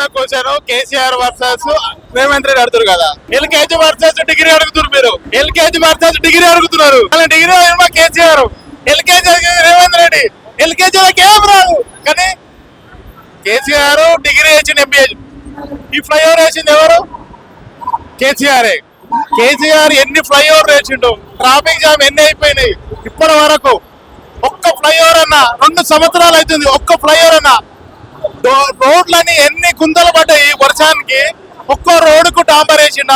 అడుగుతున్న question KCR versus Revanth Reddy అడుగుతారు కదా. ఎల్కేజీ వర్సెస్ డిగ్రీ అడుగుతున్నారు మీరు. ఎల్కేజీ వర్సెస్ డిగ్రీ అడుగుతున్నారు. Degree KCR. LKG Revanth Reddy. LKG ఏం రాదు. కానీ కేసీఆర్ డిగ్రీ వేసింది ఎంబీఏ ఈ ఫ్లైఓవర్ వేసింది ఎవరు? కేసీఆర్. కేసీఆర్ ఎన్ని ఫ్లైఓవర్ వేసిండు? ట్రాఫిక్ జామ్ ఎన్ని అయిపోయినాయి? ఇప్పటి వరకు ఒక్క ఫ్లైఓవర్ అన్న రెండు సంవత్సరాలు అవుతుంది ఒక్క ఫ్లైఓవర్ అన్న. రోడ్లని ఎన్ని గుంతలు పడ్డాయి వర్షానికి? ఒక్కో రోడ్డుకు డాంబర్ వేసిన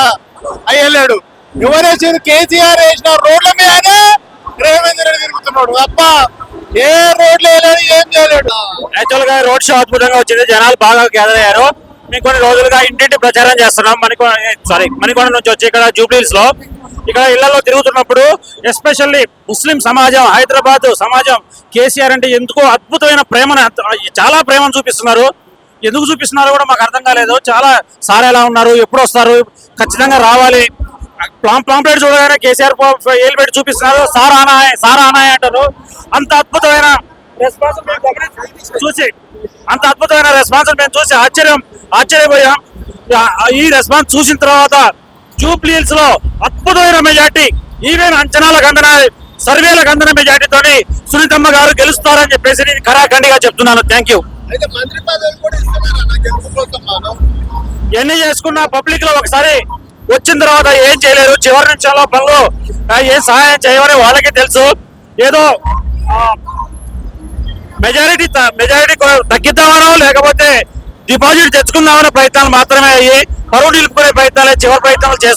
అయ్యలేడు. ఎవరు వేసిండు కేసీఆర్ వేసిన రోడ్ల మీదనే రేవంత్ రెడ్డి తిరుగుతున్నాడు. అప్ప ఏ రోడ్లు వేయలేడు ఏం చేయలేడు. యాక్చువల్గా రోడ్ షో అద్భుతంగా వచ్చింది. జనాలు బాగా గ్యాదర్ అయ్యారు. మేము కొన్ని రోజులుగా ఇంటింటి ప్రచారం చేస్తున్నాం. మణికొండ సారీ మణికొండ నుంచి వచ్చి ఇక్కడ జూబ్లీస్లో ఇక్కడ ఇళ్ళలో తిరుగుతున్నప్పుడు ఎస్పెషల్లీ ముస్లిం సమాజం హైదరాబాద్ సమాజం కేసీఆర్ అంటే ఎందుకో అద్భుతమైన ప్రేమను చాలా ప్రేమను చూపిస్తున్నారు. ఎందుకు చూపిస్తున్నారో కూడా మాకు అర్థం కాలేదు. చాలా సార్ ఎలా ఉన్నారు ఎప్పుడు వస్తారు ఖచ్చితంగా రావాలి. ప్లాం ప్లాంప్లెట్ చూడగానే కేసీఆర్ ఏలు పెట్టి చూపిస్తున్నారు. సార్ ఆనాయ్ సార్ ఆనాయ్ అంటారు. అంత అద్భుతమైన రెస్పాన్స్ చూసి అంత అద్భుతమైన రెస్పాన్స్ మేము చూసి ఆశ్చర్యం ఆశ్చర్యపోయాం. ఈ రెస్పాన్స్ చూసిన తర్వాత జూబ్లీహిల్స్లో అద్భుతమైన మెజార్టీ. ఈవెన్ అంచనాలకు అందన సర్వేలకు అందన మెజార్టీతోని సునీతమ్మ గారు గెలుస్తారని చెప్పేసి నేను ఖరాఖండిగా చెప్తున్నాను. థ్యాంక్ యూ ఎన్ని చేసుకున్న పబ్లిక్లో ఒకసారి వచ్చిన తర్వాత ఏం చేయలేరు. చివరి నిమిషాల్లో పనులు ఏం సహాయం చేయమని వాళ్ళకి తెలుసు. ఏదో మెజారిటీ మెజారిటీ తగ్గిద్దామనో లేకపోతే డిపాజిట్ తెచ్చుకుందామనే ప్రయత్నాలు మాత్రమే అయ్యి పరువు నిలుపుకునే ప్రయత్నాలే చివరి ప్రయత్నాలు చేస్తున్నారు